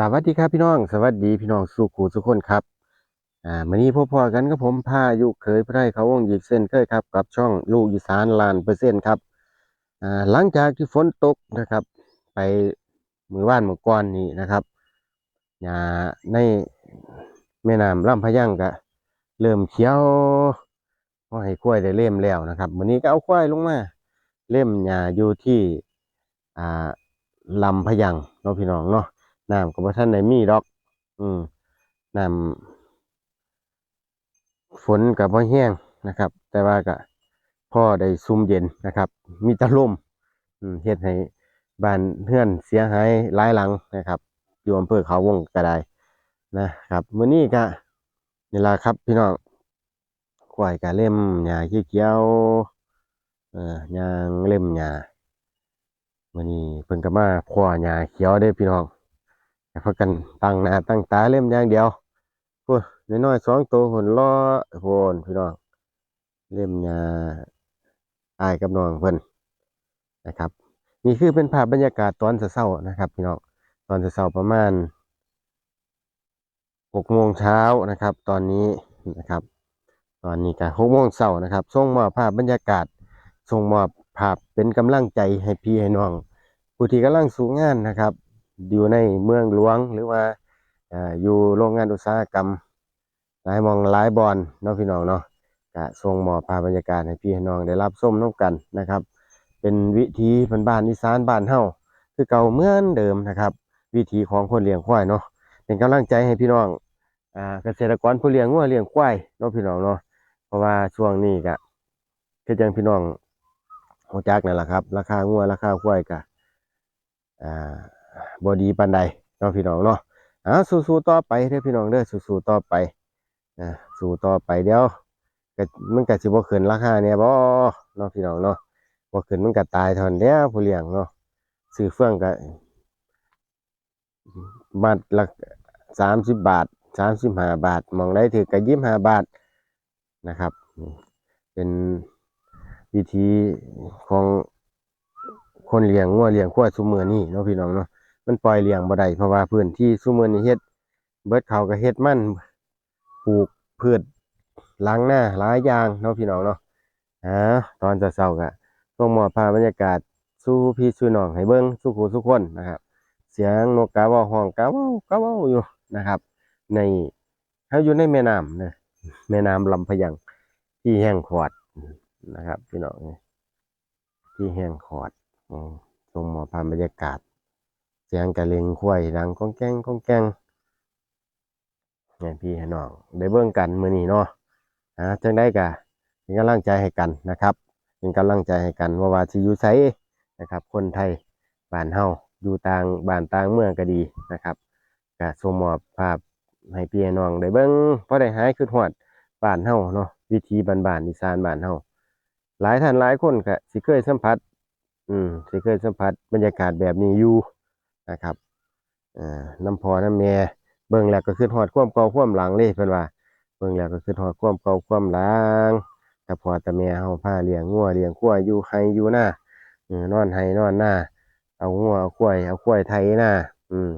สวัสดีครับพี่น้อง สวัสดีพี่น้องสุขูทุกคนครับ อ่ามื้อนี้พบพอกันกับผมพายุเคยพระไทยเขาวงหยิกเส้นเคยครับ กับช่องลูกอีสานลานเปอร์เซ็นต์ครับ อ่าหลังจากที่ฝนตกนะครับ ไปมือว่านมือก่อนนี่นะครับหญ้าในแม่น้ำลำพะยังก็เริ่มเขียวพอให้ควายได้เล่มแล้วนะครับมื้อนี้ก็เอาควายลงมาเล่มหญ้าอยู่ที่อ่าลำพะยังเนาะพี่น้องเนาะ น้ำก็บ่ทันได้มีดอก อืมน้ำฝนก็บ่แห้งนะครับ แต่ว่าก็พ่อได้ซุ่มเย็นนะครับ มีตะลมอืมเฮ็ดให้บ้านเรือนเสียหายหลายหลังนะครับ อยู่อำเภอเขาวงก็ได้นะครับมื้อนี้ก็นี่ล่ะครับ พี่น้องควายก็เล่มหญ้าเขียวๆเอ่อยางเล่มหญ้ามื้อนี้เพิ่นก็มาพ่อหญ้าเขียวเด้พี่น้อง พากันตั้งหน้าตั้งตาเล่มอย่างเดียวพูดน้อยๆสองตัวหุ่นล้อโหนพี่น้องเล่มยาอายกับน้องเพิ่นนะครับ นี่คือเป็นภาพบรรยากาศตอนเช้านะครับ พี่น้องตอนเช้าประมาณหกโมงเช้านะครับ ตอนนี้นะครับ ตอนนี้ก็หกโมงเช้านะครับส่งมอบภาพบรรยากาศส่งมอบภาพเป็นกำลังใจให้พี่ให้น้อง ผู้ที่กำลังสู่งานนะครับ อยู่ในเมืองหลวงหรือว่าอยู่โรงงานอุตสาหกรรมหลายมองหลายบอนเนาะพี่น้องเนาะก็ส่งมอบภาบรรยากาศให้พี่น้องได้รับชมน้กันนะครับ เป็นวิถีบ้านๆอีสานบ้านเฮาคือเก่าเหมือนเดิมนะครับ วิถีของคนเลี้ยงควายเนาะเป็นกำลังใจให้พี่น้องอ่าเกษตรกรผู้เลี้ยงวัวเลี้ยงควายเนาะพี่น้องเนาะเพราะว่าช่วงนี้ก็คือจังพี่น้องฮู้จักนั่นแหละครับ ราคางัวราคาควายก็อ่า บดีปานใดเนาะพี่น้องเนาะอ่าสู้ๆต่อไปเด้อพี่น้องเด้อสู้ๆต่อไปนะสู้ต่อไปเดี๋ยวก็มันก็สิบ่ขึ้นราคาเนี่ยบ่เนาะพี่น้องเนาะบ่ขึ้นมันก็ตายท่านั้นเด้อผู้เลี้ยงเนาะซื้อเฟื่องก็มัดละ30บาท35บาทมองใดถือก็25บาทนะครับ เป็นวิธีของคนเลี้ยงงัวเลี้ยงควายซุมื้อนี้เนาะพี่น้องเนาะ มันปล่อยเลี้ยงบ่ได้เพราะว่าพื้นที่ซุมื้อนี้เฮ็ด เบิดเขาก็เฮ็ดมันปลูกพืชล้างหน้าหลายอย่างเนาะพี่น้องเนาะอ่าตอนเช้าๆก็ต้องมอบภาพบรรยากาศสู่พี่สู่น้องให้เบิ่งสู่ผู้สู่คนนะครับ เสียงนกกาเว้าฮ้องกาเว้ากาเว้าอยู่นะครับ ในเฮาอยู่ในแม่น้ำนะแม่น้ำลำพะยังที่แห้งขอดนะครับ พี่น้องที่แห้งขอดอืมส่งมอบภาพบรรยากาศ เสียงกระเลงควายดังก้องแก้งก้องแก้งเนี่ยพี่ให้น้องได้เบิ่งกันมื้อนี้เนาะอ่าจังได้กะเป็นกำลังใจให้กันนะครับเป็นกำลังใจให้กันว่าว่าสิอยู่ไสนะครับ คนไทยบ้านเฮาอยู่ต่างบ้านต่างเมืองก็ดีนะครับก็ส่งมอบภาพให้พี่ให้น้องได้เบิ่งพอได้หายคิดฮอดบ้านเฮาเนาะวิถีบ้านๆอีสานบ้านเฮาหลายท่านหลายคนก็สิเคยสัมผัส อืมสิเคยสัมผัสบรรยากาศแบบนี้อยู่ นะครับอ่าน้ำพอน้ำแม่เบิ่งแล้วก็คือฮอดควมเก่าควมหลังเลยเพิ่นว่าเบิ่งแล้วก็คือฮอดควมเก่าควมหลังแต่พอแต่แม่เฮาพาเลี้ยงงัวเลี้ยงควายอยู่ไห้อยู่หน้าเออนอนไห้นอนหน้า เอางัวเอาควายเอาควายไถนาอืม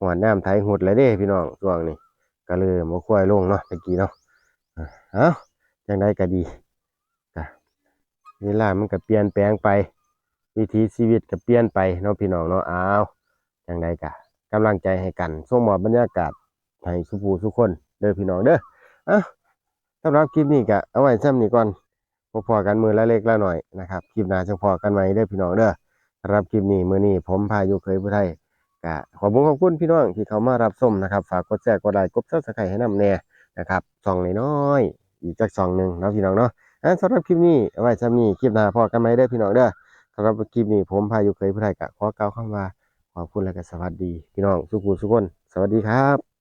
หอดน้ำไถหุดแล้วเด้พี่น้องช่วงนี้ก็เลยเอาควายลงเนาะตะกี้เนาะอ่าเอ้าจังไดก็ดีก็เวลามันก็เปลี่ยนแปลงไป วิถีชีวิตก็เปลี่ยนไปเนาะพี่น้องเนาะอ้าว จังใดกะกำลังใจให้กันส่งมอบบรรยากาศให้สุภูสุกคนเด้อพี่น้องเด้ออะสำหรับคลิปนี้ก็เอาไว้ซ้ำนี้ก่อนพบพอกันมือละเล็กละหน่อยนะครับคลิปหน้าจังพอกันใหมเด้อพี่น้องเด้อสำหรับคลิปนี้มือนี้ผมพายุเคยผู้ไทยก็ขอบคุณขอบคุณพี่น้องที่เขามารับชมนะครับฝากกดแชร์กดไลค์กดซับสไครต์ให้นำแน่นะครับซองน้อยอีกจักซองหนึ่งนะพี่น้องเนาะอะสำหรับคลิปนี้เอาไว้ซ้ำนี้คลิปหน้าพอกันใหมเด้อพี่น้องเด้อสำหรับคลิปนี้ผมพายุเคยผู้ไทยกะขอกล่าวคำว่า ขอบคุณและก็สวัสดี พี่น้องสุขุสุขคน สวัสดีครับ